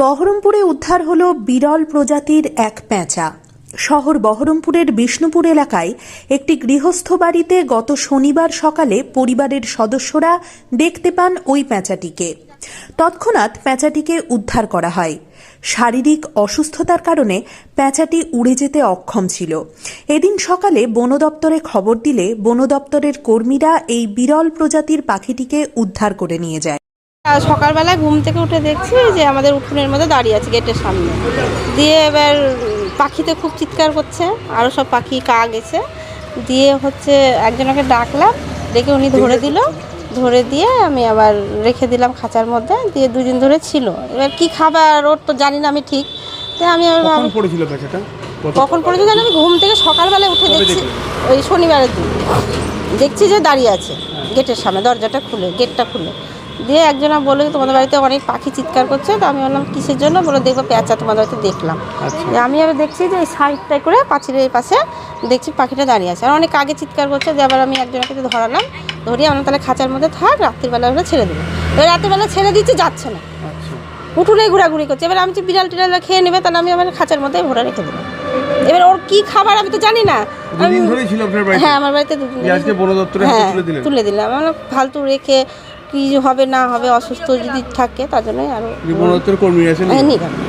বহরমপুরে উদ্ধার হল বিরল প্রজাতির এক পেঁচা শহর বহরমপুরের বিষ্ণুপুর এলাকায় একটি গৃহস্থ বাড়িতে গত শনিবার সকালে পরিবারের সদস্যরা দেখতে পান ওই পেঁচাটিকে তৎক্ষণাৎ পেঁচাটিকে উদ্ধার করা হয়। শারীরিক অসুস্থতার কারণে পেঁচাটি উড়ে যেতে অক্ষম ছিল। এদিন সকালে বন দপ্তরে খবর দিলে বন দপ্তরের কর্মীরা এই বিরল প্রজাতির পাখিটিকে উদ্ধার করে নিয়ে যায়। সকালবেলা ঘুম থেকে উঠে দেখছি যে আমাদের উঠোনের মধ্যে দাঁড়িয়ে আছে গেটের সামনে। দিয়ে এবার পাখিতে খুব চিৎকার করছে আরও সব পাখি কা গেছে। দিয়ে হচ্ছে একজনকে ডাকলাম ডেকে উনি ধরে দিল। ধরে দিয়ে আমি আবার রেখে দিলাম খাঁচার মধ্যে দিয়ে দুদিন ধরে ছিল। এবার কি খাবার ওর তো জানি না আমি ঠিক। তো আমি আবার পড়েছিল কখন পড়েছে জানি আমি ঘুম থেকে সকালবেলা উঠে দেখছি ওই শনিবারের দিন। দেখছি যে দাঁড়িয়ে আছে গেটের সামনে দরজাটা খুলে গেটটা খুলে। দিয়ে একজনা যে তোমাদের বাড়িতে অনেক পাখি চিৎকার করছে। তো আমি বললাম কিসের জন্য? বলে দেখব পেঁচা তোমাদের বাড়িতে দেখলাম। আচ্ছা। আমি আবার দেখছি যে এই সাইডটায় করে পাঁচিলের পাশে দেখছি পাখিটা দাঁড়িয়ে আছে। আর অনেক আগে চিৎকার করছে যে আবার আমি একজনকে তো ধরালাম ধরিয়ে আমরা তাহলে খাঁচার মধ্যে থাক রাত্রিবেলা হলে ছেড়ে দেবো। এবার রাত্রিবেলা ছেড়ে দিচ্ছি যাচ্ছে না। আচ্ছা। উঠোনে ঘোরাঘুরি করছে। এবার আমি যে বিড়াল টিড়াল খেয়ে নেবে তাহলে আমি আমার খাঁচার মধ্যে ভরে রেখে দেবো। এবার ওর কি খাবার আমি তো জানি না। হ্যাঁ আমার বাড়িতে দুদিন আজকে বন দপ্তরে হ্যাঁ তুলে দিলাম। ফালতু রেখে কি হবে না হবে অসুস্থ যদি থাকে তার জন্যই আরও যে কর্মী আছেন হ্যাঁ